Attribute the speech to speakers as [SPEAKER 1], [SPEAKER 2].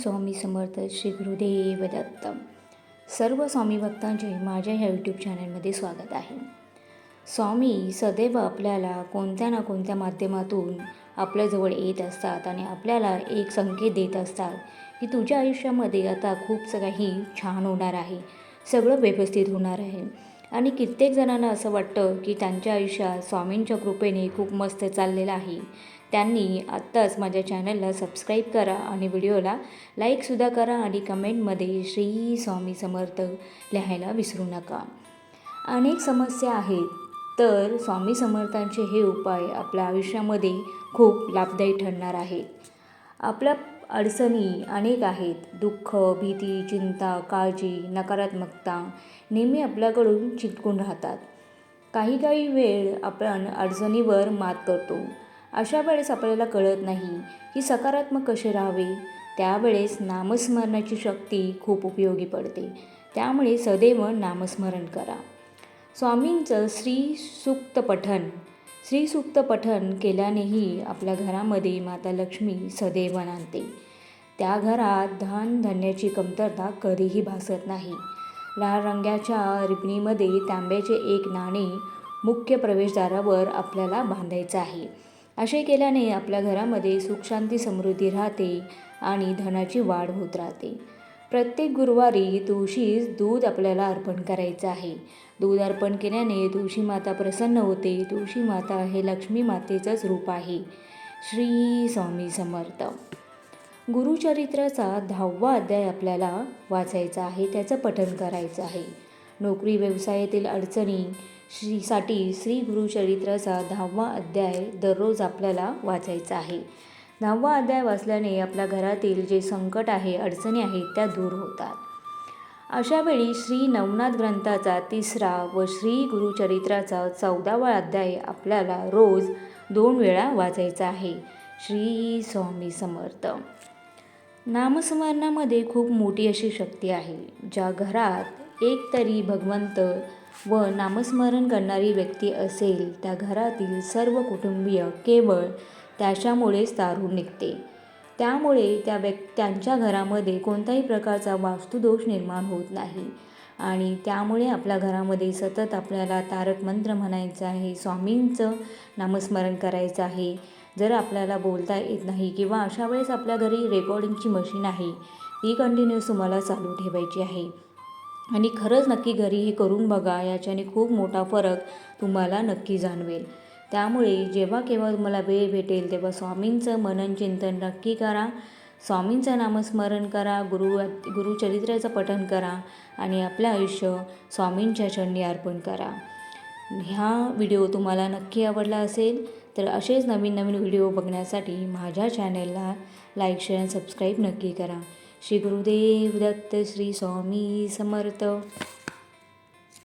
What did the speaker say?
[SPEAKER 1] स्वामी समर्थ श्री गुरुदेव दत्त. सर्व स्वामी भक्तांचे माझ्या ह्या यूट्यूब चॅनलमध्ये स्वागत आहे. स्वामी सदैव आपल्याला कोणत्या ना कोणत्या माध्यमातून आपल्याजवळ येत असतात आणि आपल्याला एक संकेत देत असतात की तुझ्या आयुष्यामध्ये आता खूप काही छान होणार आहे सगळं व्यवस्थित होणार आहे. आणि कित्येक जणांना असं वाटतं की त्यांच्या आयुष्यात स्वामींच्या कृपेने खूप मस्त चाललेलं आहे. त्यांनी आत्ताच माझ्या चॅनलला सबस्क्राईब करा आणि व्हिडिओला लाईकसुद्धा करा आणि कमेंटमध्ये श्री स्वामी समर्थ लिहायला विसरू नका. अनेक समस्या आहेत तर स्वामी समर्थांचे हे उपाय आपल्या आयुष्यामध्ये खूप लाभदायी ठरणार आहेत. आपल्या अडचणी अनेक आहेत. दुःख भीती चिंता काळजी नकारात्मकता नेहमी आपल्याकडून चिटकून राहतात. काही काही वेळ आपण अडचणीवर मात करतो. अशा वेळेस आपल्याला कळत नाही की सकारात्मक कसे राहावे. त्यावेळेस नामस्मरणाची शक्ती खूप उपयोगी पडते. त्यामुळे सदैव नामस्मरण करा. स्वामींचं श्री सुक्त पठण श्रीसूक्त पठन केल्यानेही आपल्या घरामध्ये माता लक्ष्मी सदैव आणते त्या घरात धन धान्याची कमतरता कधीही भासत नाही. लाल रंगाच्या रिपणीमध्ये तांब्याचे एक नाणे मुख्य प्रवेशद्वारावर आपल्याला बांधायचं आहे. असे केल्याने आपल्या घरामध्ये सुखशांती समृद्धी राहते आणि धनाची वाढ होत राहते. प्रत्येक गुरुवारी तुळशीस दूध आपल्याला अर्पण करायचं आहे. दूध अर्पण केल्याने तुळशी माता प्रसन्न होते. तुळशी माता हे लक्ष्मी मातेचंच रूप आहे. श्री स्वामी समर्थ. गुरुचरित्राचा दहावा अध्याय आपल्याला वाचायचा आहे. त्याचं पठन करायचं आहे. नोकरी व्यवसायातील अडचणी श्रीसाठी श्री गुरुचरित्राचा दहावा अध्याय दररोज आपल्याला वाचायचा आहे. नववा अध्याय वाचल्याने आपल्या घरातील जे संकट आहे अडचणी आहेत त्या दूर होतात. अशावेळी श्री नवनाथ ग्रंथाचा तिसरा व श्री गुरुचरित्राचा चौदावा अध्याय आपल्याला रोज दोन वेळा वाचायचा आहे. श्री स्वामी समर्थ. नामस्मरणामध्ये खूप मोठी अशी शक्ती आहे. ज्या घरात एक तरी भगवंत व नामस्मरण करणारी व्यक्ती असेल त्या घरातील सर्व कुटुंबीय केवळ त्याच्यामुळेच तारून निघते. त्यामुळे त्या व्यक् त्यांच्या घरामध्ये कोणत्याही प्रकारचा वास्तुदोष निर्माण होत नाही. आणि त्यामुळे आपल्या घरामध्ये सतत आपल्याला तारक मंत्र म्हणायचं आहे स्वामींचं नामस्मरण करायचं आहे. जर आपल्याला बोलता येत नाही किंवा अशा वेळेस आपल्या घरी रेकॉर्डिंगची मशीन आहे ती कंटिन्यूस तुम्हाला चालू ठेवायची आहे. आणि खरंच नक्की घरी हे करून बघा याच्याने खूप मोठा फरक तुम्हाला नक्की जाणवेल. त्यामुळे जेव्हा केव्हा तुम्हाला वेळ भेटेल तेव्हा स्वामींचं मनन चिंतन नक्की करा. स्वामींचं नामस्मरण करा गुरु गुरुचरित्राचं पठन करा आणि आपलं आयुष्य स्वामींच्या चरणी अर्पण करा. ह्या व्हिडिओ तुम्हाला नक्की आवडला असेल तर असेच नवीन नवीन व्हिडिओ बघण्यासाठी माझ्या चॅनेलला लाईक शेअर सबस्क्राईब नक्की करा. श्री गुरुदेव दत्त श्री स्वामी समर्थ.